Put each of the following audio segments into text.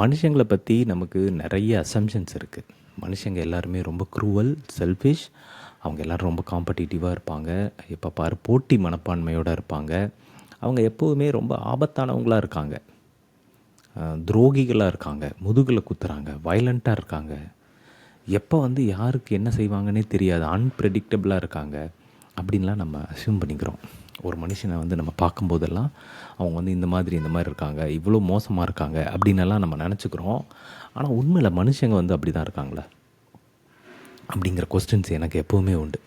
மனுஷங்களை பற்றி நமக்கு நிறைய அசம்ஷன்ஸ் இருக்குது மனுஷங்க எல்லாருமே ரொம்ப க்ரூவல் செல்ஃபிஷ் அவங்க எல்லோரும் ரொம்ப காம்படிட்டிவாக இருப்பாங்க. எப்போ பாரு போட்டி மனப்பான்மையோடு இருப்பாங்க. அவங்க எப்போதுமே ரொம்ப ஆபத்தானவங்களாக இருக்காங்க. துரோகிகளாக இருக்காங்க. முதுகில் குத்துறாங்க. வயலண்ட்டாக இருக்காங்க. எப்போ வந்து யாருக்கு என்ன செய்வாங்கன்னே தெரியாது. அன்பிரடிக்டபிளாக இருக்காங்க. அப்படின்லாம் நம்ம அசியூம் பண்ணிக்கிறோம். ஒரு மனுஷனை வந்து நம்ம பார்க்கும்போதெல்லாம் அவங்க வந்து இந்த மாதிரி இந்த மாதிரி இருக்காங்க இவ்வளோ மோசமாக இருக்காங்க அப்படின்னெல்லாம் நம்ம நினச்சிக்கிறோம். ஆனால் உண்மையில் மனுஷங்க வந்து அப்படி தான் இருக்காங்களா? அப்படிங்கிற கொஸ்டின்ஸ் எனக்கு எப்போவுமே உண்டு.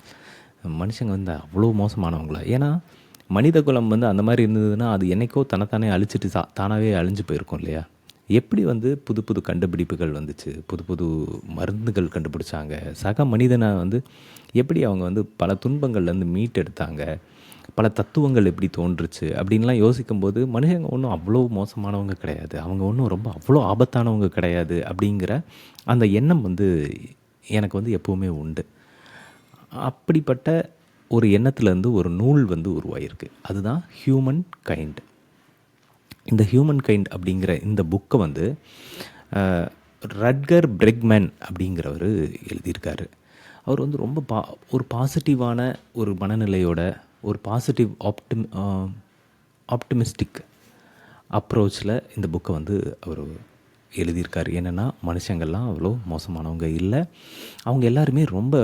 மனுஷங்க வந்து அவ்வளோ மோசமானவங்களா? ஏன்னா மனித குலம் வந்து அந்த மாதிரி இருந்ததுன்னா அது என்னைக்கோ தன்னைத்தானே அழிச்சிட்டு சா தானாகவே அழிஞ்சு போயிருக்கும் இல்லையா? எப்படி வந்து புது புது கண்டுபிடிப்புகள் வந்துச்சு? புது புது மருந்துகள் கண்டுபிடிச்சாங்க? சக மனிதனை வந்து எப்படி அவங்க வந்து பல துன்பங்கள்லேருந்து மீட்டெடுத்தாங்க? பல தத்துவங்கள் எப்படி தோன்றுச்சு அப்படின்லாம் யோசிக்கும்போது மனுஷங்க ஒன்றும் அவ்வளோ மோசமானவங்க கிடையாது. அவங்க ஒன்றும் ரொம்ப அவ்வளோ ஆபத்தானவங்க கிடையாது அப்படிங்கிற அந்த எண்ணம் வந்து எனக்கு வந்து எப்போவுமே உண்டு. அப்படிப்பட்ட ஒரு எண்ணத்துலேருந்து ஒரு நூல் வந்து உருவாயிருக்கு. அதுதான் ஹியூமன் கைண்ட் இந்த ஹியூமன் கைண்ட் அப்படிங்கிற இந்த புக்கை வந்து ரட்கர் பிரெக்மேன் அப்படிங்கிறவர் எழுதியிருக்காரு. அவர் வந்து ரொம்ப பா ஒரு பாசிட்டிவான ஒரு மனநிலையோட ஒரு பாசிட்டிவ் ஆப்டிம் ஆப்டிமிஸ்டிக் அப்ரோச்சில் இந்த புக்கை வந்து அவர் எழுதியிருக்காரு. என்னென்னா மனுஷங்கள்லாம் அவ்வளோ மோசமானவங்க இல்லை. அவங்க எல்லாருமே ரொம்ப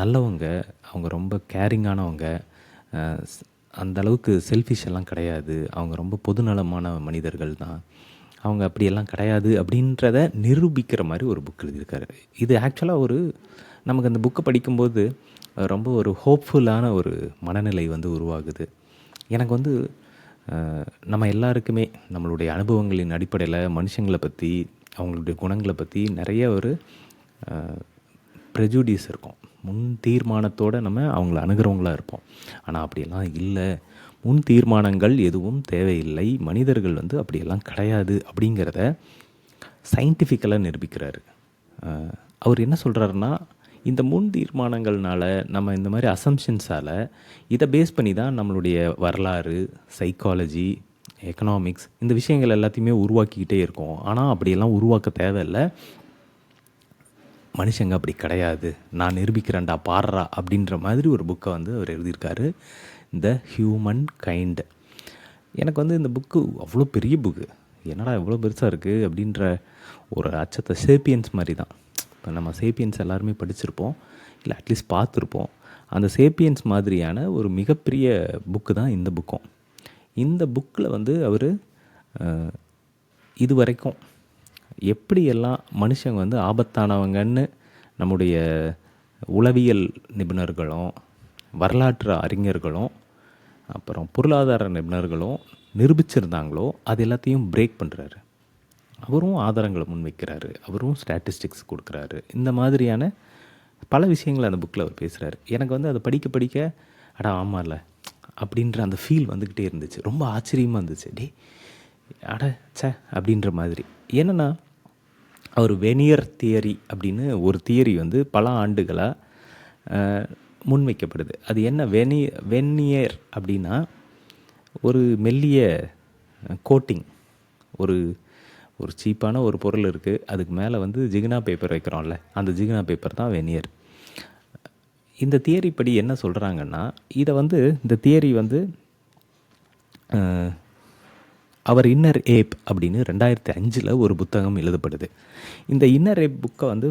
நல்லவங்க. அவங்க ரொம்ப கேரிங்கானவங்க அந்த அளவுக்கு செல்ஃபிஷ் எல்லாம் கிடையாது. அவங்க ரொம்ப பொதுநலமான மனிதர்கள் தான். அவங்க அப்படியெல்லாம் கிடையாது அப்படின்றத நிரூபிக்கிற மாதிரி ஒரு புக் எழுதியிருக்காரு. இது ஆக்சுவலாக ஒரு நமக்கு அந்த புக்கை படிக்கும்போது ரொம்ப ஒரு ஹோப்ஃபுல்லான ஒரு மனநிலை வந்து உருவாகுது. எனக்கு வந்து நம்ம எல்லாருக்குமே நம்மளுடைய அனுபவங்களின் அடிப்படையில் மனுஷங்களை பற்றி அவங்களுடைய குணங்களை பற்றி நிறைய ஒரு ப்ரெஜுடியூஸ் இருக்கும். முன் தீர்மானத்தோடு நம்ம அவங்கள அணுகிறவங்களாக இருப்போம். ஆனால் அப்படியெல்லாம் இல்லை. முன் தீர்மானங்கள் எதுவும் தேவையில்லை. மனிதர்கள் வந்து அப்படியெல்லாம் கிடையாது அப்படிங்கிறத சயின்டிஃபிக்கலாக நிரூபிக்கிறாரு. அவர் என்ன சொல்கிறாருன்னா இந்த முன் தீர்மானங்கள்னால நம்ம இந்த மாதிரி அசம்ஷன்ஸால் இதை பேஸ் பண்ணி தான் நம்மளுடைய வரலாறு சைக்காலஜி எக்கனாமிக்ஸ் இந்த விஷயங்கள் எல்லாத்தையுமே உருவாக்கிக்கிட்டே இருக்கோம். ஆனால் அப்படியெல்லாம் உருவாக்க தேவையில்லை. மனுஷங்க அப்படி கிடையாது. நான் நிரூபிக்கிறேன்டா பாடுறா அப்படின்ற மாதிரி ஒரு புக்கை வந்து அவர் எழுதியிருக்காரு. த ஹியூமன் கைண்ட் எனக்கு வந்து இந்த புக்கு அவ்வளோ பெரிய புக்கு என்னடா இவ்வளோ பெருசாக இருக்குது அப்படின்ற ஒரு அச்சத்தை சேப்பியன்ஸ் மாதிரி தான் இப்போ நம்ம சேப்பியன்ஸ் எல்லாருமே படிச்சிருப்போம் இல்லை அட்லீஸ்ட் பார்த்துருப்போம். அந்த சேப்பியன்ஸ் மாதிரியான ஒரு மிகப்பெரிய புக்கு தான் இந்த புக்கும் இந்த புக்கில் வந்து அவர் இது வரைக்கும் எப்படியெல்லாம் மனுஷங்க வந்து ஆபத்தானவங்கன்னு நம்முடைய உளவியல் நிபுணர்களும் வரலாற்று அறிஞர்களும் அப்புறம் பொருளாதார நிபுணர்களும் நிரூபிச்சிருந்தாங்களோ அது எல்லாத்தையும் பிரேக் பண்ணுறாரு அவரும் ஆதாரங்களை முன்வைக்கிறாரு அவரும் ஸ்டாட்டிஸ்டிக்ஸ் கொடுக்குறாரு. இந்த மாதிரியான பல விஷயங்களை அந்த புக்கில் அவர் பேசுகிறாரு எனக்கு வந்து அதை படிக்க படிக்க அடா ஆமாம்ல அப்படின்ற அந்த ஃபீல் வந்துக்கிட்டே இருந்துச்சு. ரொம்ப ஆச்சரியமாக இருந்துச்சு. டே அட சே அப்படின்ற மாதிரி. என்னென்னா அவர் வெனியர் தியரி அப்படின்னு ஒரு தியரி வந்து பல ஆண்டுகளாக முன்வைக்கப்படுது. அது என்ன வெனி வெனியர் அப்படின்னா ஒரு மெல்லிய கோட்டிங் ஒரு ஒரு சீப்பான ஒரு பொருள் இருக்குது அதுக்கு மேலே வந்து ஜிகினா பேப்பர் வைக்கிறோம்ல. அந்த ஜிகினா பேப்பர் தான் வெனியர் இந்த தியரி படி என்ன சொல்கிறாங்கன்னா இதை வந்து இந்த தியரி வந்து அவர் இன்னர் ஏப் அப்படின்னு ரெண்டாயிரத்தி அஞ்சில் ஒரு புத்தகம் எழுதப்படுது. இந்த இன்னர் ஏப் புக்கை வந்து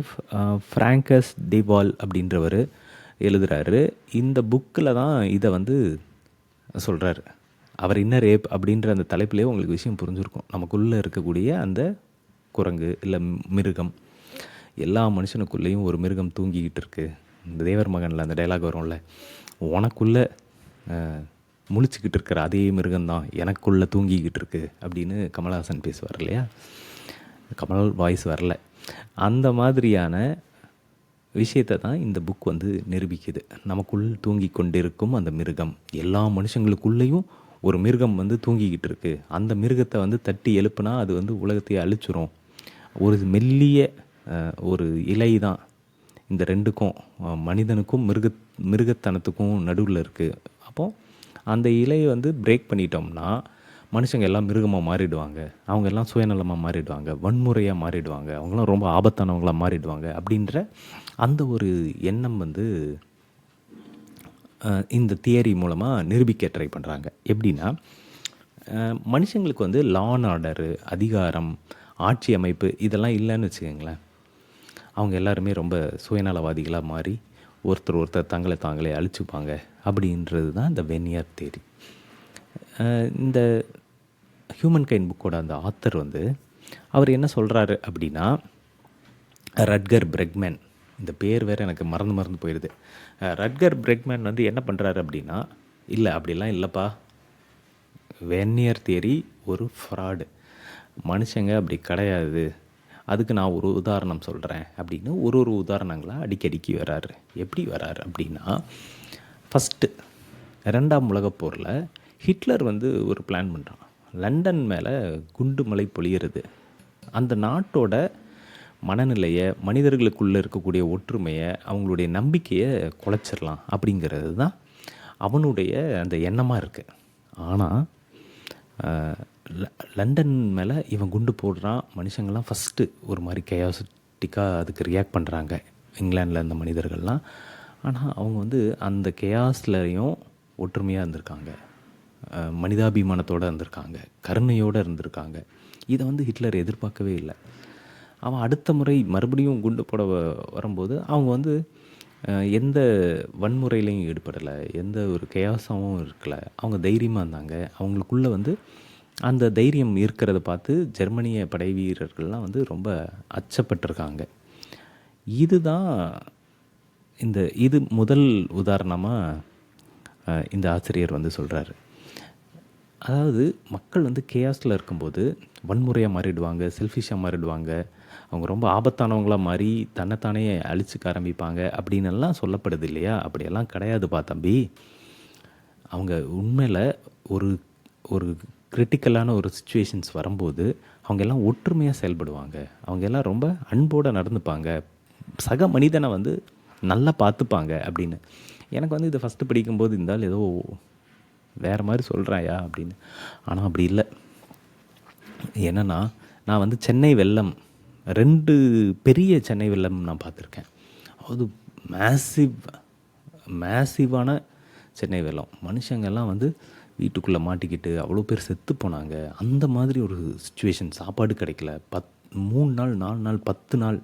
ஃப்ராங்கஸ் டிவால் அப்படின்றவர் எழுதுகிறாரு இந்த புக்கில் தான் இதை வந்து சொல்கிறாரு அவர் இன்னர் ஏப் அப்படின்ற அந்த தலைப்பிலே உங்களுக்கு விஷயம் புரிஞ்சுருக்கும். நமக்குள்ளே இருக்கக்கூடிய அந்த குரங்கு இல்லை மிருகம். எல்லா மனுஷனுக்குள்ளேயும் ஒரு மிருகம் தூங்கிக்கிட்டு இருக்குது இந்த தேவர் மகனில் அந்த டைலாக் வரும்ல. உனக்குள்ளே முழிச்சுக்கிட்டு இருக்கிற அதே மிருகம்தான் எனக்குள்ளே தூங்கிக்கிட்டு இருக்கு அப்படின்னு கமல்ஹாசன் பேசுவார் இல்லையா? கமல் வாய்ஸ் வரல. அந்த மாதிரியான விஷயத்தை தான் இந்த புக் வந்து நிரூபிக்குது. நமக்குள் தூங்கி கொண்டிருக்கும் அந்த மிருகம். எல்லா மனுஷங்களுக்குள்ளேயும் ஒரு மிருகம் வந்து தூங்கிக்கிட்டு இருக்கு. அந்த மிருகத்தை வந்து தட்டி எழுப்புனா அது வந்து உலகத்தையே அழிச்சிரும். ஒரு மெல்லிய ஒரு இலை தான். இந்த ரெண்டுக்கும் மனிதனுக்கும் மிருக மிருகத்தனத்துக்கும் நடுவில் இருக்குது அப்போது அந்த இலையை வந்து பிரேக் பண்ணிட்டோம்னா மனுஷங்க எல்லாம் மிருகமாக மாறிடுவாங்க. அவங்க எல்லாம் சுயநலமாக மாறிடுவாங்க. வன்முறையாக மாறிடுவாங்க. அவங்களாம் ரொம்ப ஆபத்தானவங்களாக மாறிடுவாங்க. அப்படின்ற அந்த ஒரு எண்ணம் வந்து இந்த தியரி மூலமாக நிரூபிக்க ட்ரை பண்ணுறாங்க எப்படின்னா மனுஷங்களுக்கு வந்து லான் ஆர்டரு அதிகாரம் ஆட்சி அமைப்பு இதெல்லாம் இல்லைன்னு வச்சுக்கோங்களேன். அவங்க எல்லாருமே ரொம்ப சுயநலவாதிகளாக மாறி ஒருத்தர் ஒருத்தர் தங்களை தாங்களே அழிச்சுப்பாங்க அப்படின்றது தான் இந்த வெனியர் தேரி இந்த ஹியூமன் கைண்ட் புக்கோட அந்த ஆத்தர் வந்து அவர் என்ன சொல்கிறாரு அப்படின்னா ரட்கர் பிரெக்மேன் இந்த பேர் வேறு எனக்கு மறந்து மறந்து போயிடுது ரட்கர் பிரெக்மேன் வந்து என்ன பண்ணுறாரு அப்படின்னா இல்லை அப்படிலாம் இல்லைப்பா. வென்னியர் தியரி ஒரு ஃப்ராடு. மனுஷங்க அப்படி கிடையாது. அதுக்கு நான் ஒரு உதாரணம் சொல்கிறேன் அப்படின்னு ஒரு ஒரு உதாரணங்களாக அடிக்கடிக்கு வராரு. எப்படி வராரு அப்படின்னா ஃபஸ்ட்டு ரெண்டாம் உலகப் போரில் ஹிட்லர் வந்து ஒரு பிளான் பண்ணுறான் லண்டன் மேலே குண்டு மலை பொழியிறது. அந்த நாட்டோட மனநிலையை மனிதர்களுக்குள்ளே இருக்கக்கூடிய ஒற்றுமையை அவங்களுடைய நம்பிக்கையை குலைச்சிடலாம் அப்படிங்கிறது தான் அவனுடைய அந்த எண்ணமாக இருக்குது ஆனால் ல- லண்டன் மேலே இவன் குண்டு போடுறான். மனுஷங்கள்லாம் ஃபஸ்ட்டு ஒரு மாதிரி கெயாசிட்டிக்காக அதுக்கு ரியாக்ட் பண்ணுறாங்க இங்கிலாண்டில் இருந்த மனிதர்கள்லாம். ஆனால் அவங்க வந்து அந்த கெயாஸ்லையும் ஒற்றுமையாக இருந்திருக்காங்க. மனிதாபிமானத்தோடு இருந்திருக்காங்க. கருணையோடு இருந்திருக்காங்க. இதை வந்து ஹிட்லர் எதிர்பார்க்கவே இல்லை. அவன் அடுத்த முறை மறுபடியும் குண்டு போட வரும்போது அவங்க வந்து எந்த வன்முறையிலையும் ஈடுபடலை எந்த ஒரு கேயாசமும் இருக்கலை. அவங்க தைரியமாக இருந்தாங்க. அவங்களுக்குள்ளே வந்து அந்த தைரியம் இருக்கிறத பார்த்து ஜெர்மனிய படை வீரர்கள்லாம் வந்து ரொம்ப அச்சப்பட்டிருக்காங்க. இதுதான் இந்த இது முதல் உதாரணமாக இந்த ஆசிரியர் வந்து சொல்கிறாரு அதாவது மக்கள் வந்து கேயாஸில் இருக்கும்போது வன்முறையாக மாறிடுவாங்க செல்ஃபிஷாக மாறிடுவாங்க. அவங்க ரொம்ப ஆபத்தானவங்களாக மாறி தன்னைத்தானே அழிச்சுக்க ஆரம்பிப்பாங்க அப்படின்னு எல்லாம் சொல்லப்படுது இல்லையா? அப்படியெல்லாம் கிடையாதுப்பா தம்பி. அவங்க உண்மையில் ஒரு ஒரு கிரிட்டிக்கலான ஒரு சுச்சுவேஷன்ஸ் வரும்போது அவங்க எல்லாம் ஒற்றுமையாக செயல்படுவாங்க. அவங்க எல்லாம் ரொம்ப அன்போடு நடந்துப்பாங்க. சக மனிதனை வந்து நல்லா பார்த்துப்பாங்க அப்படின்னு. எனக்கு வந்து இதை ஃபஸ்ட்டு படிக்கும்போது இருந்தால் ஏதோ வேறு மாதிரி சொல்கிறாயா அப்படின்னு. ஆனால் அப்படி இல்லை. என்னன்னா நான் வந்து சென்னை வெள்ளம் ரெண்டு பெரிய சென்னை வெள்ளம் நான் பார்த்துருக்கேன். அது மேசிவ் மேசிவான சென்னை வெள்ளம். மனுஷங்கெல்லாம் வந்து வீட்டுக்குள்ளே மாட்டிக்கிட்டு அவ்வளோ பேர் செத்து போனாங்க. அந்த மாதிரி ஒரு சுச்சுவேஷன் சாப்பாடு கிடைக்கல. பத் மூணு நாள் நாலு நாள் பத்து நாள்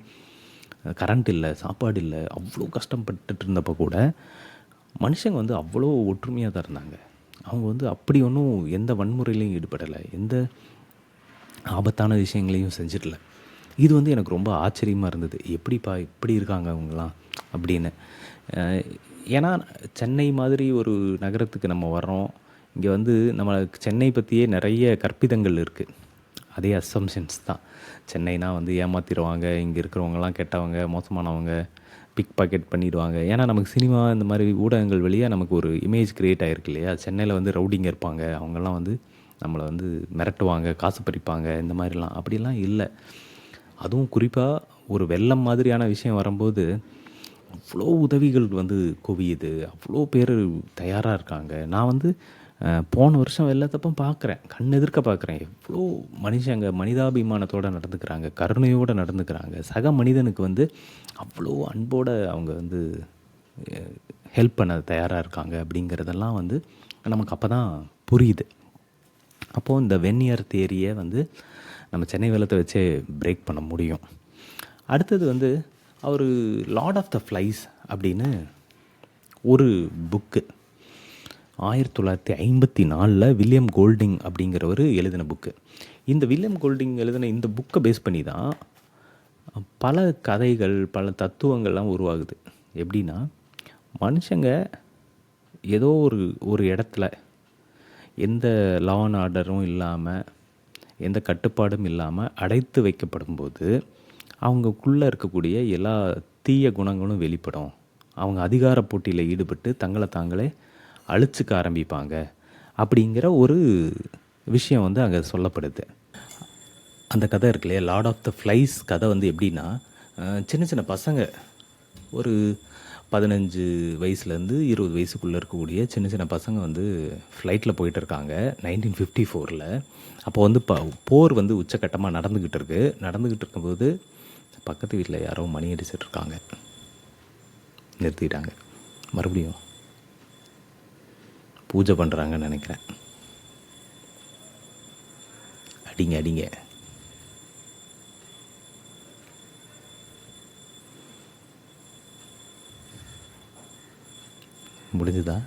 கரண்ட் இல்லை சாப்பாடு இல்லை. அவ்வளோ கஷ்டப்பட்டுட்டு இருந்தப்போ கூட மனுஷங்க வந்து அவ்வளோ ஒற்றுமையாக தான் இருந்தாங்க. அவங்க வந்து அப்படி ஒன்றும் எந்த வன்முறையிலையும் ஈடுபடலை. எந்த ஆபத்தான விஷயங்களையும் செஞ்சிடல. இது வந்து எனக்கு ரொம்ப ஆச்சரியமாக இருந்தது. எப்படிப்பா இப்படி இருக்காங்க அவங்களாம் அப்படின்னு. ஏன்னா சென்னை மாதிரி ஒரு நகரத்துக்கு நம்ம வர்றோம். இங்கே வந்து நம்ம சென்னை பற்றியே நிறைய கற்பிதங்கள் இருக்குது அதே அசம்ஷன்ஸ் தான். சென்னைனா வந்து ஏமாத்திடுவாங்க இங்கே இருக்கிறவங்கலாம் கெட்டவங்க மோசமானவங்க பிக் பாக்கெட் பண்ணிடுவாங்க. ஏன்னா நமக்கு சினிமா இந்த மாதிரி ஊடகங்கள் வழியாக நமக்கு ஒரு இமேஜ் க்ரியேட் ஆகிருக்கு இல்லையா? சென்னையில் வந்து ரவுடிங்க இருப்பாங்க. அவங்கெல்லாம் வந்து நம்மளை வந்து மிரட்டுவாங்க காசு பறிப்பாங்க இந்த மாதிரிலாம். அப்படிலாம் இல்லை. அதுவும் குறிப்பாக ஒரு வெள்ளம் மாதிரியான விஷயம் வரும்போது அவ்வளோ உதவிகள் வந்து குவியுது. அவ்வளோ பேர் தயாராக இருக்காங்க. நான் வந்து போன வருஷம் வெள்ளத்தப்போ பார்க்குறேன் கண் எதிர்க்க பார்க்குறேன் எவ்வளோ மனுஷங்க மனிதாபிமானத்தோடு நடந்துக்கிறாங்க. கருணையோடு நடந்துக்கிறாங்க. சக மனிதனுக்கு வந்து அவ்வளோ அன்போடு அவங்க வந்து ஹெல்ப் பண்ண தயாராக இருக்காங்க அப்படிங்கிறதெல்லாம் வந்து நமக்கு அப்போ தான் புரியுது. அப்போது இந்த வென்னியர் தேரியை வந்து நம்ம சென்னை வெள்ளத்தை வச்சே பிரேக் பண்ண முடியும். அடுத்தது வந்து அவர் லார்ட் ஆஃப் த ஃப்ளைஸ் அப்படின்னு ஒரு புக்கு ஆயிரத்தி தொள்ளாயிரத்தி ஐம்பத்தி நாலில் வில்லியம் கோல்டிங் அப்படிங்கிறவர் எழுதின புக்கு இந்த வில்லியம் கோல்டிங் எழுதின இந்த புக்கை பேஸ் பண்ணி தான் பல கதைகள் பல தத்துவங்கள்லாம் உருவாகுது. எப்படின்னா மனுஷங்க ஏதோ ஒரு ஒரு இடத்துல எந்த லா அண்ட் ஆர்டரும் இல்லாமல் எந்த கட்டுப்பாடும் இல்லாமல் அடைத்து வைக்கப்படும்போது அவங்கக்குள்ளே இருக்கக்கூடிய எல்லா தீய குணங்களும் வெளிப்படும். அவங்க அதிகார போட்டியில் ஈடுபட்டு தங்களை தாங்களே அழிச்சுக்க ஆரம்பிப்பாங்க. அப்படிங்கிற ஒரு விஷயம் வந்து அங்கே சொல்லப்படுது. அந்த கதை இருக்கு இல்லையா லார்ட் ஆஃப் த ஃப்ளைஸ் கதை வந்து எப்படின்னா சின்ன சின்ன பசங்க ஒரு பதினஞ்சு வயசுலேருந்து இருபது வயசுக்குள்ளே இருக்கக்கூடிய சின்ன சின்ன பசங்க வந்து ஃப்ளைட்டில் போயிட்டு இருக்காங்க நைன்டீன் ஃபிஃப்டி ஃபோரில் அப்போ வந்து ப போர் வந்து உச்சக்கட்டமாக நடந்துக்கிட்டு இருக்கு. நடந்துக்கிட்டு இருக்கும்போது பக்கத்து வீட்டில் யாரோ மணி அடிச்சிட்டு இருக்காங்க. நிறுத்திட்டாங்க. மறுபடியும் பூஜை பண்ணுறாங்கன்னு நினைக்கிறேன். அடிங்க அடிங்க. முடிஞ்சுதா?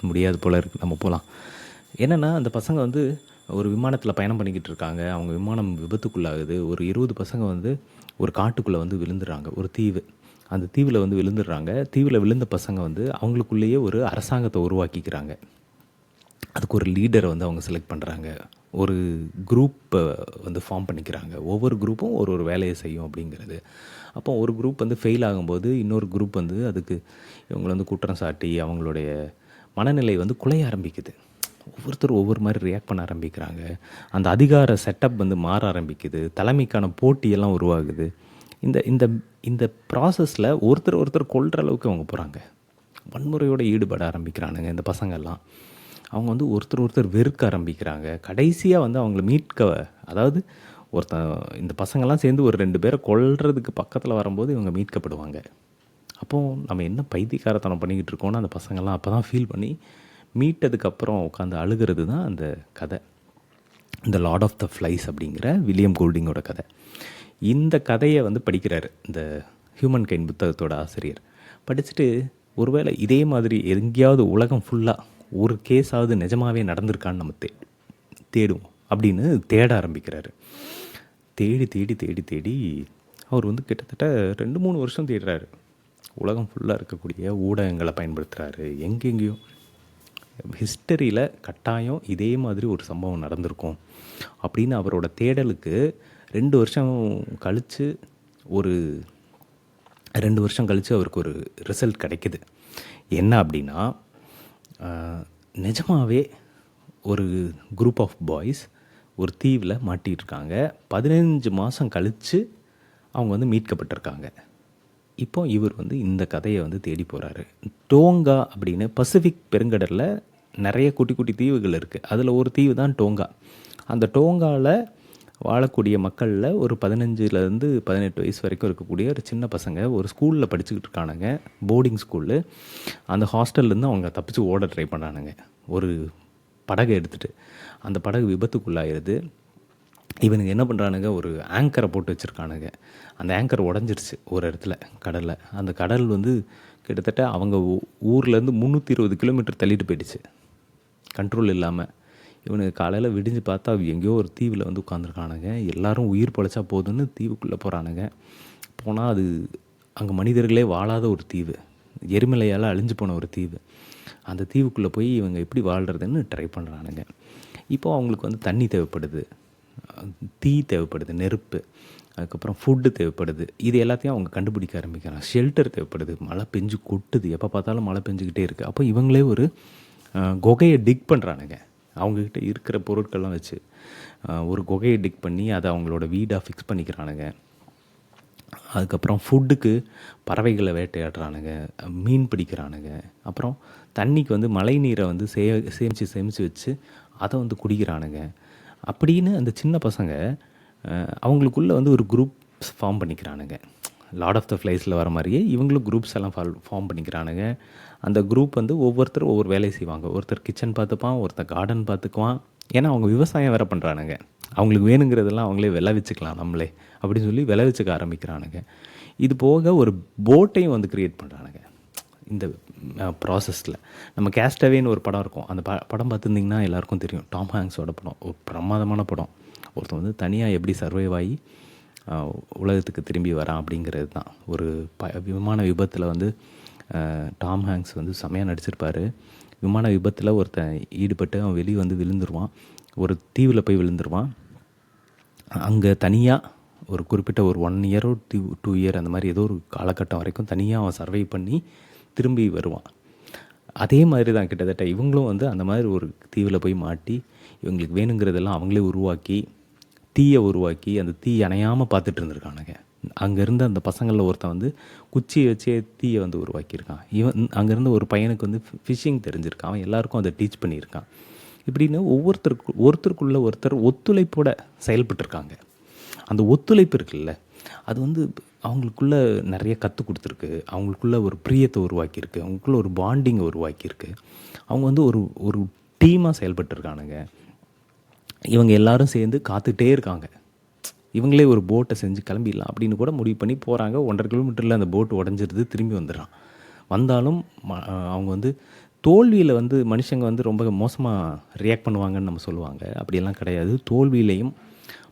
முடியாது போல இருக்கு. நம்ம போகலாம் என்னென்னா அந்த பசங்க வந்து ஒரு விமானத்தில் பயணம் பண்ணிக்கிட்டு இருக்காங்க. அவங்க விமானம் விபத்துக்குள்ளாகுது. ஒரு இருபது பசங்க வந்து ஒரு காட்டுக்குள்ளே வந்து விழுந்துடுறாங்க ஒரு தீவு. அந்த தீவில் வந்து விழுந்துடுறாங்க தீவில் விழுந்த பசங்க வந்து அவங்களுக்குள்ளேயே ஒரு அரசாங்கத்தை உருவாக்கிக்கிறாங்க. அதுக்கு ஒரு லீடரை வந்து அவங்க செலக்ட் பண்ணுறாங்க ஒரு குரூப்பை வந்து ஃபார்ம் பண்ணிக்கிறாங்க. ஒவ்வொரு குரூப்பும் ஒரு ஒரு வேலையை செய்யும் அப்படிங்கிறது. அப்போ ஒரு குரூப் வந்து ஃபெயில் ஆகும்போது இன்னொரு குரூப் வந்து அதுக்கு இவங்களை வந்து குற்றம் சாட்டி அவங்களுடைய மனநிலை வந்து குலைய ஆரம்பிக்குது. ஒவ்வொருத்தரும் ஒவ்வொரு மாதிரி ரியாக்ட் பண்ண ஆரம்பிக்கிறாங்க. அந்த அதிகார செட்டப் வந்து மாற ஆரம்பிக்குது. தலைமைக்கான போட்டியெல்லாம் உருவாகுது. இந்த இந்த இந்த ப்ராசஸில் ஒருத்தர் ஒருத்தர் கொள்கிற அளவுக்கு அவங்க போகிறாங்க வன்முறையோட ஈடுபட ஆரம்பிக்கிறானுங்க இந்த பசங்கள்லாம். அவங்க வந்து ஒருத்தர் ஒருத்தர் வெறுக்க ஆரம்பிக்கிறாங்க. கடைசியாக வந்து அவங்கள மீட்க அதாவது ஒருத்தன் இந்த பசங்கள்லாம் சேர்ந்து ஒரு ரெண்டு பேரை கொல்றதுக்கு பக்கத்தில் வரும்போது இவங்க மீட்கப்படுவாங்க. அப்போது நம்ம என்ன பைத்தியக்காரத்தனம் பண்ணிக்கிட்டு இருக்கோம்னு அந்த பசங்கள்லாம் அப்போ தான் ஃபீல் பண்ணி மீட்டதுக்கப்புறம் உட்காந்து அழுகிறது தான் அந்த கதை. இந்த லார்ட் ஆஃப் த ஃப்ளைஸ் அப்படிங்கிற வில்லியம் கோல்டிங்கோட கதை. இந்த கதையை வந்து படிக்கிறார் இந்த ஹியூமன் கைன் புத்தகத்தோட ஆசிரியர். படிச்சுட்டு ஒருவேளை இதே மாதிரி எங்கேயாவது உலகம் ஃபுல்லாக ஒரு கேஸாவது நிஜமாவே நடந்திருக்கான்னு நம்ம தே தேடுவோம். அப்படின்னு தேட ஆரம்பிக்கிறாரு. தேடி தேடி தேடி தேடி அவர் வந்து கிட்டத்தட்ட ரெண்டு மூணு வருஷம் தேடுறாரு. உலகம் ஃபுல்லாக இருக்கக்கூடிய ஊடகங்களை பயன்படுத்துகிறாரு எங்கெங்கேயும் ஹிஸ்டரியில் கட்டாயம் இதே மாதிரி ஒரு சம்பவம் நடந்திருக்கும். அப்படின்னு அவரோட தேடலுக்கு ரெண்டு வருஷம் கழித்து ஒரு ரெண்டு வருஷம் கழித்து அவருக்கு ஒரு ரிசல்ட் கிடைக்குது. என்ன அப்படின்னா நிஜமாகவே ஒரு குரூப் ஆஃப் பாய்ஸ் ஒரு தீவில் மாட்டிட்டு இருக்காங்க பதினஞ்சு மாதம் கழித்து அவங்க வந்து மீட்கப்பட்டிருக்காங்க. இப்போ இவர் வந்து இந்த கதையை வந்து தேடி போகிறாரு டோங்கா அப்படின்னு பசிபிக் பெருங்கடலில் நிறைய குட்டி குட்டி தீவுகள் இருக்குது அதில் ஒரு தீவு தான் டோங்கா. அந்த டோங்காவில் வாழக்கூடிய மக்களில் ஒரு பதினஞ்சுலேருந்து பதினெட்டு வயசு வரைக்கும் இருக்கக்கூடிய ஒரு சின்ன பசங்க ஒரு ஸ்கூலில் படிச்சுக்கிட்டு இருக்கானுங்க போர்டிங் ஸ்கூலு அந்த ஹாஸ்டல்லேருந்து அவங்க தப்பிச்சு ஓட ட்ரை பண்ணானுங்க. ஒரு படகை எடுத்துகிட்டு அந்த படகு விபத்துக்குள்ளாயிருது இவனுங்க என்ன பண்ணுறானுங்க ஒரு ஆங்கரை போட்டு வச்சுருக்கானுங்க. அந்த ஆங்கர் உடஞ்சிருச்சு ஒரு இடத்துல கடலில். அந்த கடல் வந்து கிட்டத்தட்ட அவங்க ஊ- ஊர்லேருந்து முந்நூற்றி இருபது கிலோமீட்டர் தள்ளிட்டு போயிடுச்சு. கண்ட்ரோல் இல்லாமல் இவனுக்கு காலையில் விடிஞ்சு பார்த்தா எங்கேயோ ஒரு தீவில் வந்து உட்காந்துருக்கானுங்க எல்லாரும் உயிர் பழைச்சா போதும்னு தீவுக்குள்ளே போகிறானுங்க போனால் அது அங்கே மனிதர்களே வாழாத ஒரு தீவு. எரிமலையால் அழிஞ்சு போன ஒரு தீவு. அந்த தீவுக்குள்ளே போய் இவங்க எப்படி வாழ்கிறதுன்னு ட்ரை பண்ணுறானுங்க இப்போது அவங்களுக்கு வந்து தண்ணி தேவைப்படுது. தீ தேவைப்படுது நெருப்பு அதுக்கப்புறம் ஃபுட்டு தேவைப்படுது. இது எல்லாத்தையும் அவங்க கண்டுபிடிக்க ஆரம்பிக்கிறாங்க. ஷெல்டர் தேவைப்படுது. மழை பெஞ்சு கொட்டுது. எப்போ பார்த்தாலும் மழை பெஞ்சுக்கிட்டே இருக்குது அப்போ இவங்களே ஒரு குகையை டிக் பண்ணுறானுங்க அவங்கக்கிட்ட இருக்கிற பொருட்கள்லாம் வச்சு ஒரு குகையை டிக் பண்ணி அதை அவங்களோட வீடாக ஃபிக்ஸ் பண்ணிக்கிறானுங்க. அதுக்கப்புறம் ஃபுட்டுக்கு பறவைகளை வேட்டையாடுறானுங்க மீன் பிடிக்கிறானுங்க. அப்புறம் தண்ணிக்கு வந்து மழை நீரை வந்து சே சேமித்து சேமித்து வச்சு அதை வந்து குடிக்கிறானுங்க. அப்படின்னு அந்த சின்ன பசங்க அவங்களுக்குள்ளே வந்து ஒரு குரூப் ஃபார்ம் பண்ணிக்கிறானுங்க. லார்ட் ஆஃப் த ஃப்ளைஸில் வர மாதிரியே இவங்களும் குரூப்ஸ் எல்லாம் ஃபால் ஃபார்ம் பண்ணிக்கிறானுங்க. அந்த குரூப் வந்து ஒவ்வொருத்தரும் ஒவ்வொரு வேலையை செய்வாங்க. ஒருத்தர் கிச்சன் பார்த்துப்பான் ஒருத்தர் கார்டன் பார்த்துக்குவான். ஏன்னா அவங்க விவசாயம் வேறு பண்ணுறானுங்க அவங்களுக்கு வேணுங்கிறதெல்லாம் அவங்களே விளைவிச்சுக்கலாம் நம்மளே அப்படின்னு சொல்லி விளைவிச்சுக்க ஆரம்பிக்கிறானுங்க. இது போக ஒரு போட்டையும் வந்து க்ரியேட் பண்ணுறானுங்க இந்த ப்ராசஸில் நம்ம கேஸ்டவேன்னு ஒரு படம் இருக்கும். அந்த ப படம் பார்த்துருந்திங்கன்னா எல்லாருக்கும் தெரியும். டாம் ஹேங்ஸோட படம். ஒரு பிரமாதமான படம். ஒருத்தன் வந்து தனியாக எப்படி சர்வைவ் ஆகி உலகத்துக்கு திரும்பி வரான் அப்படிங்கிறது தான். ஒரு ப விமான விபத்தில் வந்து டாம் ஹேங்ஸ் வந்து செமையாக நடிச்சிருப்பார். விமான விபத்தில் ஒருத்தன் ஈடுபட்டு அவன் வெளியே வந்து விழுந்துருவான். ஒரு தீவில் போய் விழுந்துருவான். அங்கே தனியாக ஒரு குறிப்பிட்ட ஒரு ஒன் இயரோ டூ டூ இயர் அந்த மாதிரி ஏதோ ஒரு காலகட்டம் வரைக்கும் தனியாக அவன் சர்வை பண்ணி திரும்பி வருவான். அதே மாதிரி தான் கிட்டத்தட்ட இவங்களும் வந்து அந்த மாதிரி ஒரு தீவில் போய் மாட்டி இவங்களுக்கு வேணுங்கிறதெல்லாம் அவங்களே உருவாக்கி தீயை உருவாக்கி அந்த தீ அணையாமல் பார்த்துட்டு இருந்திருக்கானுங்க. அங்கேருந்து அந்த பசங்களில் ஒருத்தன் வந்து குச்சியை வச்சே தீயை வந்து உருவாக்கியிருக்கான். இவன் அங்கேருந்து ஒரு பையனுக்கு வந்து ஃபிஷிங் தெரிஞ்சிருக்கான். அவன் எல்லாருக்கும் அதை டீச் பண்ணியிருக்கான். இப்படின்னு ஒவ்வொருத்தருக்கு ஒருத்தருக்குள்ள ஒருத்தர் ஒத்துழைப்போட செயல்பட்டிருக்காங்க. அந்த ஒத்துழைப்பு இருக்குல்ல அது வந்து அவங்களுக்குள்ள நிறைய கற்றுக் கொடுத்துருக்கு. அவங்களுக்குள்ள ஒரு பிரியத்தை உருவாக்கியிருக்கு. அவங்களுக்குள்ள ஒரு பாண்டிங்கை உருவாக்கியிருக்கு. அவங்க வந்து ஒரு ஒரு டீமாக செயல்பட்டுருக்கானுங்க. இவங்க எல்லாரும் சேர்ந்து காத்துக்கிட்டே இருக்காங்க. இவங்களே ஒரு போட்டை செஞ்சு கிளம்பிடலாம் அப்படின்னு கூட முடிவு பண்ணி போகிறாங்க ஒன்றரை கிலோமீட்டரில் அந்த போட்டு உடஞ்சிருது திரும்பி வந்துடுறான். வந்தாலும் ம- அவங்க வந்து தோல்வியில் வந்து மனுஷங்க வந்து ரொம்ப மோசமாக ரியாக்ட் பண்ணுவாங்கன்னு நம்ம சொல்லுவாங்க. அப்படியெல்லாம் கிடையாது. தோல்வியிலையும்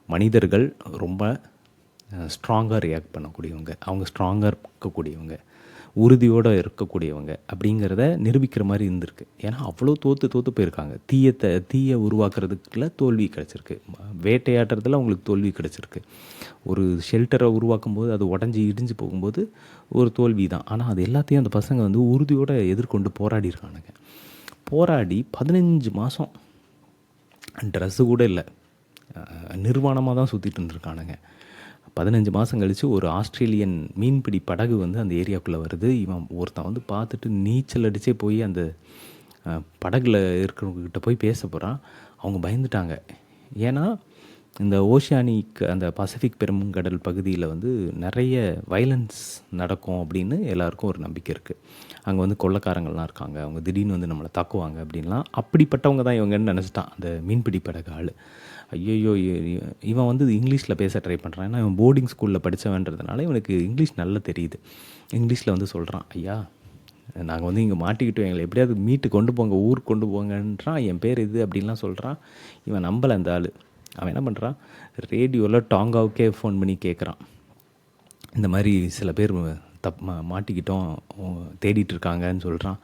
மனிதர்கள் ரொம்ப ஸ்ட்ராங்காக ரியாக்ட் பண்ணக்கூடியவங்க. அவங்க ஸ்ட்ராங்காக இருக்கக்கூடியவங்க. உறுதியோடு இருக்கக்கூடியவங்க அப்படிங்கிறத நிரூபிக்கிற மாதிரி இருந்திருக்கு. ஏன்னா அவ்வளோ தோற்று தோற்று போயிருக்காங்க. தீயத்தை தீயை உருவாக்குறதுக்குள்ள தோல்வி கிடச்சிருக்கு. வேட்டையாடுறதுல அவங்களுக்கு தோல்வி கிடச்சிருக்கு. ஒரு ஷெல்டரை உருவாக்கும் போது அது உடஞ்சி இடிஞ்சு போகும்போது ஒரு தோல்வி தான். ஆனால் அது எல்லாத்தையும் அந்த பசங்க வந்து உறுதியோடு எதிர்கொண்டு போராடி இருக்கானுங்க. போராடி பதினஞ்சு மாதம் ட்ரெஸ்ஸு கூட இல்லை. நிர்வாணமாக தான் சுற்றிட்டு இருந்திருக்கானுங்க. பதினஞ்சு மாதம் கழித்து ஒரு ஆஸ்திரேலியன் மீன்பிடி படகு வந்து அந்த ஏரியாக்குள்ளே வருது. இவன் ஒருத்தன் வந்து பார்த்துட்டு நீச்சல் அடித்தே போய் அந்த படகுல இருக்கிறவங்கக்கிட்ட போய் பேச போகிறான் அவங்க பயந்துட்டாங்க. ஏன்னா இந்த ஓஷியானிக் அந்த பசிபிக் பெருங்கடல் பகுதியில் வந்து நிறைய வைலன்ஸ் நடக்கும் அப்படின்னு எல்லாருக்கும் ஒரு நம்பிக்கை இருக்குது அங்கே வந்து கொள்ளக்காரங்கள்லாம் இருக்காங்க. அவங்க திடீர்னு வந்து நம்மளை தாக்குவாங்க அப்படின்லாம். அப்படிப்பட்டவங்க தான் இவங்கன்னு நினச்சிட்டான் அந்த மீன்பிடி படகு ஆள். ஐயோ இவன் வந்து இங்கிலீஷில் பேச ட்ரை பண்ணுறான் ஏன்னா இவன் போர்டிங் ஸ்கூலில் படித்தவன்றதுனால இவனுக்கு இங்கிலீஷ் நல்லா தெரியுது. இங்கிலீஷில் வந்து சொல்கிறான் ஐயா நாங்கள் வந்து இங்கே மாட்டிக்கிட்டோம். எங்களை எப்படியாவது மீட்டு கொண்டு போங்க ஊருக்கு கொண்டு போங்கன்றான். என் பேர் இது அப்படின்லாம் சொல்கிறான் இவன் நம்பலை அந்த ஆள். அவன் என்ன பண்ணுறான் ரேடியோவில் டாங்காவுக்கே ஃபோன் பண்ணி கேட்குறான் இந்த மாதிரி சில பேர் தப் மா மாட்டிக்கிட்டோம் தேடிட்டு இருக்காங்கன்னு சொல்கிறான்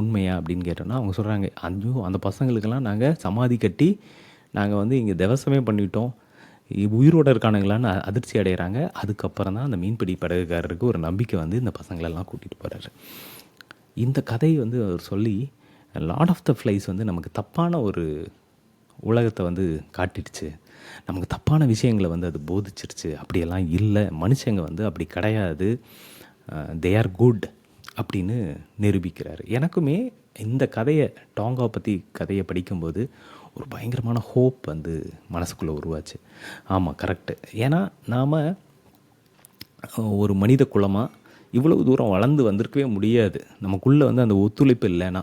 உண்மையா? அப்படின்னு கேட்டோன்னா அவங்க சொல்கிறாங்க ஐயோ அந்த பசங்களுக்கெல்லாம் நாங்கள் சமாதி கட்டி நாங்கள் வந்து இங்கே திவசமே பண்ணிட்டோம். உயிரோடு உயிரோட இருக்கானுங்களான்னு அதிர்ச்சி அடைகிறாங்க அதுக்கப்புறம் தான் அந்த மீன்பிடி படகுக்காரருக்கு ஒரு நம்பிக்கை வந்து இந்த பசங்களெல்லாம் கூட்டிகிட்டு போகிறாரு இந்த கதையை வந்து அவர் சொல்லி லார்ட் ஆஃப் த ஃப்ளைஸ் வந்து நமக்கு தப்பான ஒரு உலகத்தை வந்து காட்டிடுச்சு. நமக்கு தப்பான விஷயங்களை வந்து அது போதிச்சிருச்சு. அப்படியெல்லாம் இல்லை. மனுஷங்க வந்து அப்படி கிடையாது. தே ஆர் குட் அப்படின்னு நிரூபிக்கிறார். எனக்குமே இந்த கதையை டாங்கா பற்றி கதையை படிக்கும்போது ஒரு பயங்கரமான ஹோப் வந்து மனசுக்குள்ளே உருவாச்சு. ஆமாம் கரெக்டு ஏன்னா நாம் ஒரு மனித குலமாக இவ்வளவு தூரம் வளர்ந்து வந்திருக்கவே முடியாது. நமக்குள்ளே வந்து அந்த ஒத்துழைப்பு இல்லைன்னா.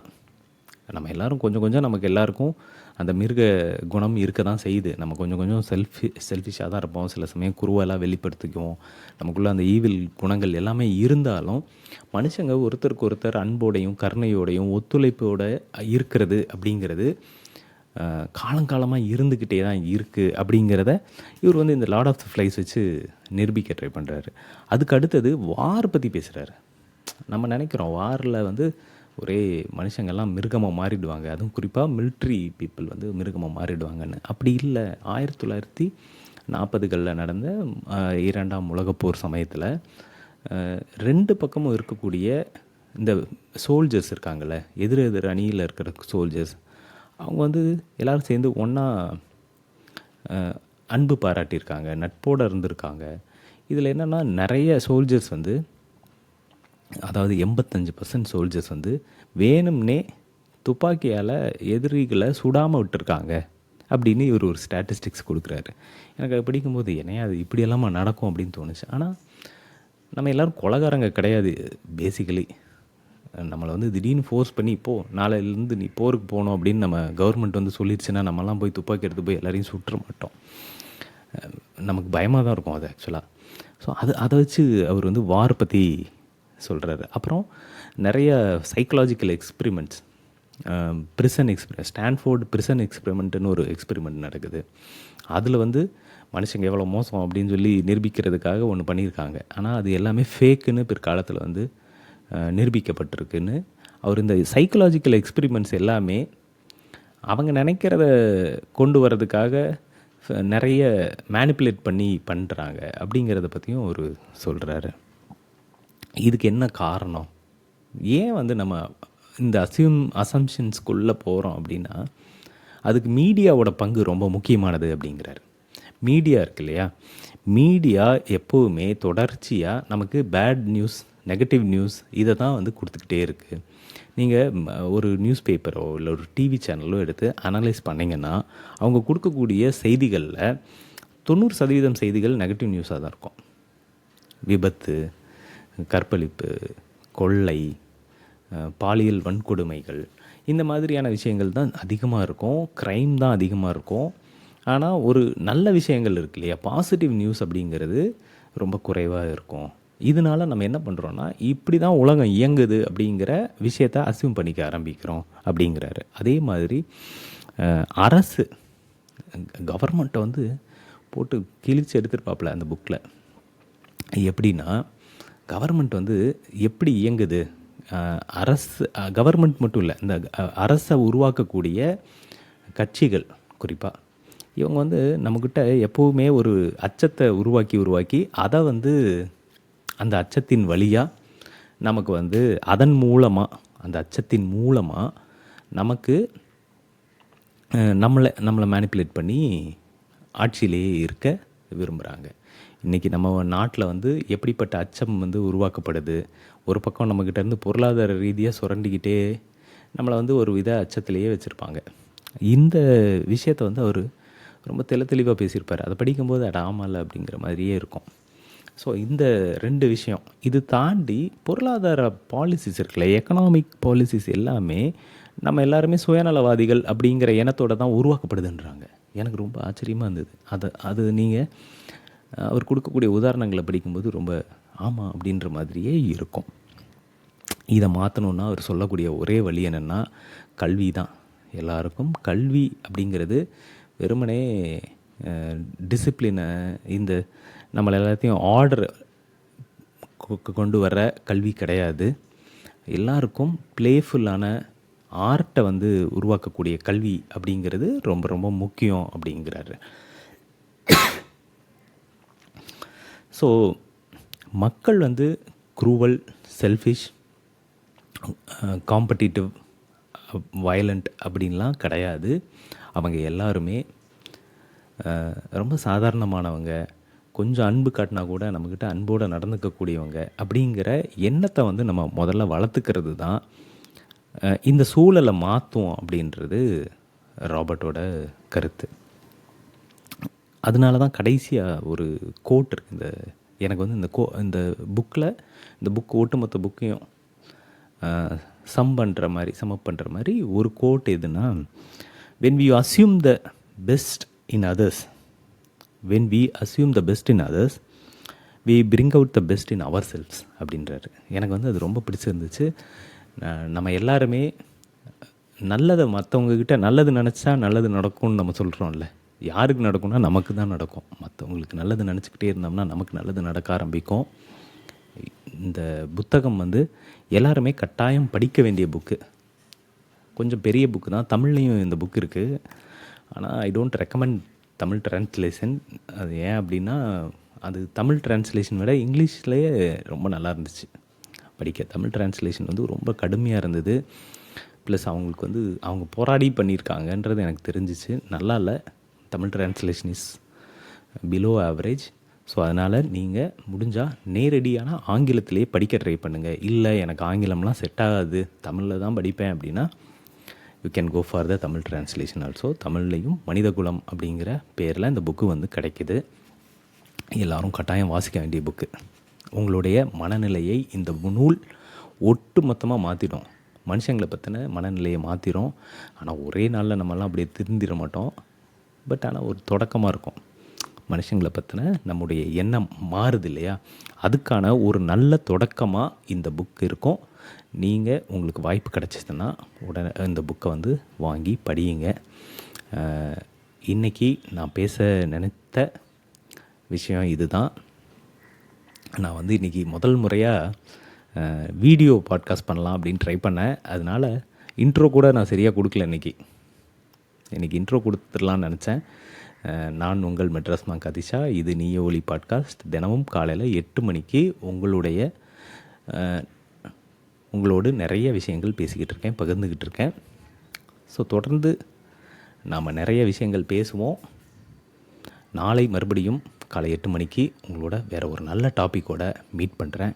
நம்ம எல்லோரும் கொஞ்சம் கொஞ்சம் நமக்கு எல்லாருக்கும் அந்த மிருக குணம் இருக்க தான் செய்யுது. நம்ம கொஞ்சம் கொஞ்சம் செல்ஃபி செல்ஃபிஷாக தான் இருப்போம். சில சமயம் குருவெல்லாம் வெளிப்படுத்திக்குவோம் நமக்குள்ளே அந்த ஈவில் குணங்கள் எல்லாமே இருந்தாலும் மனுஷங்க ஒருத்தருக்கு ஒருத்தர் அன்போடையும் கருணையோடையும் ஒத்துழைப்போட இருக்கிறது அப்படிங்கிறது காலங்காலமாக இருந்துக்கிட்டே தான் இருக்குது அப்படிங்கிறத இவர் வந்து இந்த லார்ட் ஆஃப் த ஃப்ளைஸ் வச்சு நிரூபிக்க ட்ரை பண்ணுறாரு அதுக்கு அடுத்தது வார் பற்றி பேசுகிறாரு நம்ம நினைக்கிறோம் வாரில் வந்து ஒரே மனுஷங்கெல்லாம் மிருகமாக மாறிடுவாங்க. அதுவும் குறிப்பாக மிலிட்ரி பீப்புள் வந்து மிருகமாக மாறிடுவாங்கன்னு. அப்படி இல்லை. ஆயிரத்தி தொள்ளாயிரத்தி நாற்பதுகளில் நடந்த இரண்டாம் உலகப்போர் சமயத்தில் ரெண்டு பக்கமும் இருக்கக்கூடிய இந்த சோல்ஜர்ஸ் இருக்காங்கள்ல எதிர் எதிர் அணியில் இருக்கிற சோல்ஜர்ஸ் அவங்க வந்து எல்லோரும் சேர்ந்து ஒன்றா அன்பு பாராட்டியிருக்காங்க நட்போடு இருந்திருக்காங்க. இதில் என்னென்னா நிறைய சோல்ஜர்ஸ் வந்து அதாவது எண்பத்தஞ்சு பர்சன்ட் சோல்ஜர்ஸ் வந்து வேணும்னே துப்பாக்கியால் எதிரிகளை சுடாமல் விட்டுருக்காங்க அப்படின்னு இவர் ஒரு ஸ்டாட்டிஸ்டிக்ஸ் கொடுக்குறாரு. எனக்கு அது படிக்கும்போது என்னையா அது இப்படியெல்லாமா நடக்கும் அப்படின்னு தோணுச்சு. ஆனால் நம்ம எல்லோரும் கொலகாரங்க கிடையாது பேசிக்கலி நம்மளை வந்து திடீர்னு ஃபோர்ஸ் பண்ணி போ நாளையிலேருந்து நீ போருக்கு போகணும் அப்படின்னு நம்ம கவர்மெண்ட் வந்து சொல்லிடுச்சுன்னா நம்மலாம் போய் துப்பாக்கி எடுத்து போய் எல்லாரையும் சுற்ற மாட்டோம். நமக்கு பயமாக தான் இருக்கும் அது ஆக்சுவலாக ஸோ அது அதை வச்சு அவர் வந்து வார் பற்றி சொல்கிறாரு அப்புறம் நிறைய சைக்கலாஜிக்கல் எக்ஸ்பிரிமெண்ட்ஸ் பிரிசன் எக்ஸ்பிரி ஸ்டான்ஃபோர்டு பிரிசன் எக்ஸ்பெரிமெண்ட்டுன்னு ஒரு எக்ஸ்பெரிமெண்ட் நடக்குது. அதில் வந்து மனுஷங்க எவ்வளோ மோசம் அப்படின்னு சொல்லி நிரூபிக்கிறதுக்காக ஒன்று பண்ணியிருக்காங்க. ஆனால் அது எல்லாமே ஃபேக்குன்னு பிற்காலத்தில் வந்து நிரூபிக்கப்பட்டிருக்குன்னு. அவர் இந்த சைக்கலாஜிக்கல் எக்ஸ்பிரிமெண்ட்ஸ் எல்லாமே அவங்க நினைக்கிறத கொண்டு வர்றதுக்காக நிறைய மேனிப்புலேட் பண்ணி பண்ணுறாங்க அப்படிங்கிறத பற்றியும் அவர் சொல்கிறாரு இதுக்கு என்ன காரணம்? ஏன் வந்து நம்ம இந்த அசியூம் அசம்ஷன்ஸ்குள்ளே போகிறோம் அப்படின்னா அதுக்கு மீடியாவோட பங்கு ரொம்ப முக்கியமானது அப்படிங்கிறாரு. மீடியா இருக்கு இல்லையா? மீடியா எப்போவுமே தொடர்ச்சியாக நமக்கு பேட் நியூஸ் நெகட்டிவ் நியூஸ் இதை தான் வந்து கொடுத்துக்கிட்டே இருக்குது நீங்கள் ஒரு நியூஸ் பேப்பரோ இல்லை ஒரு டிவி சேனலோ எடுத்து அனலைஸ் பண்ணிங்கன்னா அவங்க கொடுக்கக்கூடிய செய்திகளில் தொண்ணூறு சதவீதம் செய்திகள் நெகட்டிவ் நியூஸாக தான் இருக்கும். விபத்து கற்பழிப்பு கொள்ளை பாலியல் வன்கொடுமைகள் இந்த மாதிரியான விஷயங்கள் தான் அதிகமாக இருக்கும். க்ரைம் தான் அதிகமாக இருக்கும். ஆனால் ஒரு நல்ல விஷயங்கள் இருக்கு இல்லையா? பாசிட்டிவ் நியூஸ் அப்படிங்கிறது ரொம்ப குறைவாக இருக்கும். இதனால நம்ம என்ன பண்ணுறோன்னா இப்படி தான் உலகம் இயங்குது அப்படிங்கிற விஷயத்த அசியூம் பண்ணிக்க ஆரம்பிக்கிறோம் அப்படிங்கிறாரு. அதே மாதிரி அரசு கவர்மெண்ட்டை வந்து போட்டு கிழிச்சு எடுத்துருப்பாப்புல அந்த புக்கில் எப்படின்னா கவர்மெண்ட் வந்து எப்படி இயங்குது? அரசு கவர்மெண்ட் மட்டும் இல்லை இந்த அரசை உருவாக்கக்கூடிய கட்சிகள் குறிப்பாக இவங்க வந்து நம்மக்கிட்ட எப்போவுமே ஒரு அச்சத்தை உருவாக்கி உருவாக்கி அதை வந்து அந்த அச்சத்தின் வழியாக நமக்கு வந்து அதன் மூலமாக அந்த அச்சத்தின் மூலமாக நமக்கு நம்மளை நம்மளை மேனிப்புலேட் பண்ணி ஆட்சியிலேயே இருக்க விரும்புகிறாங்க இன்றைக்கி நம்ம நாட்டில் வந்து எப்படிப்பட்ட அச்சம் வந்து உருவாக்கப்படுது? ஒரு பக்கம் நம்மக்கிட்டேருந்து பொருளாதார ரீதியாக சுரண்டிக்கிட்டே நம்மளை வந்து ஒரு வித அச்சத்திலேயே வச்சுருப்பாங்க. இந்த விஷயத்தை வந்து அவர் ரொம்ப தெளி தெளிவாக பேசியிருப்பார். அதை படிக்கும்போது அட அப்படிங்கிற மாதிரியே இருக்கும். ஸோ இந்த ரெண்டு விஷயம். இது தாண்டி பொருளாதார பாலிசிஸ் இருக்குல்ல எக்கனாமிக் பாலிசிஸ் எல்லாமே நம்ம எல்லாருமே சுயநலவாதிகள் அப்படிங்கிற எண்ணத்தோடு தான் உருவாக்கப்படுதுன்றாங்க. எனக்கு ரொம்ப ஆச்சரியமாக இருந்தது. அதை அது நீங்கள் அவர் கொடுக்கக்கூடிய உதாரணங்களை படிக்கும்போது ரொம்ப ஆமாம் அப்படின்ற மாதிரியே இருக்கும். இதை மாற்றணுன்னா அவர் சொல்லக்கூடிய ஒரே வழி என்னென்னா கல்வி தான். எல்லாருக்கும் கல்வி அப்படிங்கிறது வெறுமனே டிசிப்ளினை இந்த நம்மளை எல்லாத்தையும் ஆர்டர் கொண்டு வர கல்வி கிடையாது. எல்லாருக்கும் ப்ளேஃபுல்லான ஆர்ட்டை வந்து உருவாக்கக்கூடிய கல்வி அப்படிங்கிறது ரொம்ப ரொம்ப முக்கியம் அப்படிங்கிறாரு. ஸோ மக்கள் வந்து குரூவல் செல்ஃபிஷ் காம்படிட்டிவ் வயலண்ட் அப்படின்லாம் கிடையாது. அவங்க எல்லாருமே ரொம்ப சாதாரணமானவங்க. கொஞ்சம் அன்பு காட்டினா கூட நம்மக்கிட்ட அன்போடு நடந்துக்கக்கூடியவங்க அப்படிங்கிற எண்ணத்தை வந்து நம்ம முதல்ல வளர்த்துக்கிறது தான் இந்த சூழலை மாற்றும் அப்படின்றது ராபர்ட்டோட கருத்து. அதனால தான் கடைசியாக ஒரு கோட் இருக்குது இந்த எனக்கு வந்து இந்த கோ இந்த புக்கில் இந்த புக் ஒட்டுமொத்த புக்கையும் சம் பண்ணுற மாதிரி சமப் பண்ணுற மாதிரி ஒரு கோட் எதுனா when we assume the best in others when we assume the best in others we bring out the best in ourselves அப்படின்றாரு. எனக்கு வந்து அது ரொம்ப பிடிச்சிருந்துச்சு. நம்ம எல்லாருமே நல்லதை மற்றவங்கக்கிட்ட நல்லது நினச்சா நல்லது நடக்கும்னு நம்ம சொல்கிறோம்ல யாருக்கு நடக்கும்னா நமக்கு தான் நடக்கும். மற்றவங்களுக்கு நல்லது நினச்சிக்கிட்டே இருந்தோம்னா நமக்கு நல்லது நடக்க ஆரம்பிக்கும். இந்த புத்தகம் வந்து எல்லாருமே கட்டாயம் படிக்க வேண்டிய புக்கு. கொஞ்சம் பெரிய புக்கு தான். தமிழ்லேயும் இந்த புக் இருக்குது ஆனால் I don't recommend Tamil translation அது ஏன் அப்படின்னா அது தமிழ் டிரான்ஸ்லேஷன் விட இங்கிலீஷ்லேயே ரொம்ப நல்லா இருந்துச்சு. படிக்க தமிழ் ட்ரான்ஸ்லேஷன் வந்து ரொம்ப கடுமையாக இருந்தது. ப்ளஸ் அவங்களுக்கு வந்து அவங்க போராடி பண்ணியிருக்காங்கன்றது எனக்கு தெரிஞ்சிச்சு. நல்லா இல்லை. Tamil translation is below average so அதனால் நீங்கள் முடிஞ்சால் நேரடியான ஆங்கிலத்திலேயே படிக்க ட்ரை பண்ணுங்கள் இல்லை எனக்கு ஆங்கிலம்லாம் செட் ஆகாது. தமிழில் தான் படிப்பேன் அப்படின்னா you can go for the Tamil translation also தமிழ்லையும் மனிதகுலம் அப்படிங்கிற பேரில் இந்த புக்கு வந்து கிடைக்குது. எல்லோரும் கட்டாயம் வாசிக்க வேண்டிய புக்கு உங்களுடைய மனநிலையை இந்த நூல் ஒட்டு மொத்தமாக மாற்றிடும் மனுஷங்களை பற்றின மனநிலையை மாற்றிடும் ஆனால் ஒரே நாளில் நம்மலாம் அப்படியே திருந்திட மாட்டோம். பட் ஆனால் ஒரு தொடக்கமாக இருக்கும். மனுஷங்களை பற்றின நம்முடைய எண்ணம் மாறுது இல்லையா? அதுக்கான ஒரு நல்ல தொடக்கமாக இந்த புக் இருக்கும். நீங்கள் உங்களுக்கு வாய்ப்பு கிடச்சிதுன்னா உடனே இந்த புக்கை வந்து வாங்கி படியுங்க. இன்றைக்கி இன்னைக்கு நான் பேச நினைத்த விஷயம் இதுதான். நான் வந்து இன்றைக்கி முதல் முறையாக வீடியோ பாட்காஸ்ட் பண்ணலாம் அப்படின்னு ட்ரை பண்ணேன். அதனால் இன்ட்ரோ கூட நான் சரியாக கொடுக்கல இன்றைக்கி இன்றைக்கி இன்ட்ரோ கொடுத்துடலான்னு நினச்சேன். நான் உங்கள் மெட்ராஸ் மா கதிஷா. இது நீய ஒளி பாட்காஸ்ட் தினமும் காலையில் எட்டு மணிக்கு உங்களுடைய உங்களோடு நிறைய விஷயங்கள் பேசிக்கிட்டு இருக்கேன் பகிர்ந்துக்கிட்டு இருக்கேன். ஸோ தொடர்ந்து நாம் நிறைய விஷயங்கள் பேசுவோம். நாளை மறுபடியும் காலை எட்டு மணிக்கு உங்களோட வேறு ஒரு நல்ல டாப்பிக்கோட மீட் பண்ணுறேன்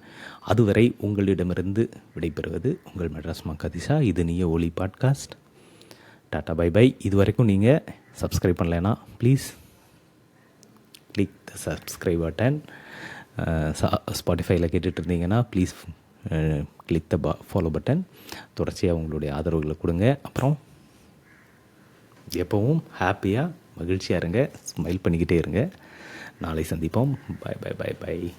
அதுவரை உங்களிடமிருந்து விடைபெறுவது உங்கள் மெட்ராஸ் மக்கதிஷா இது நீய ஒலி பாட்காஸ்ட் டாட்டா பை பை. இது வரைக்கும் நீங்கள் சப்ஸ்கிரைப் பண்ணலைன்னா please click the subscribe button ஸ்பாட்டிஃபைல கேட்டுட்டு இருந்தீங்கன்னா ப்ளீஸ் கிளிக் த பா ஃபாலோ பட்டன் தொடர்ச்சியாக உங்களுடைய ஆதரவுகளை கொடுங்க. அப்புறம் எப்போவும் ஹாப்பியாக மகிழ்ச்சியாக இருங்க. ஸ்மைல் பண்ணிக்கிட்டே இருங்க. நாளை சந்திப்போம். By by by by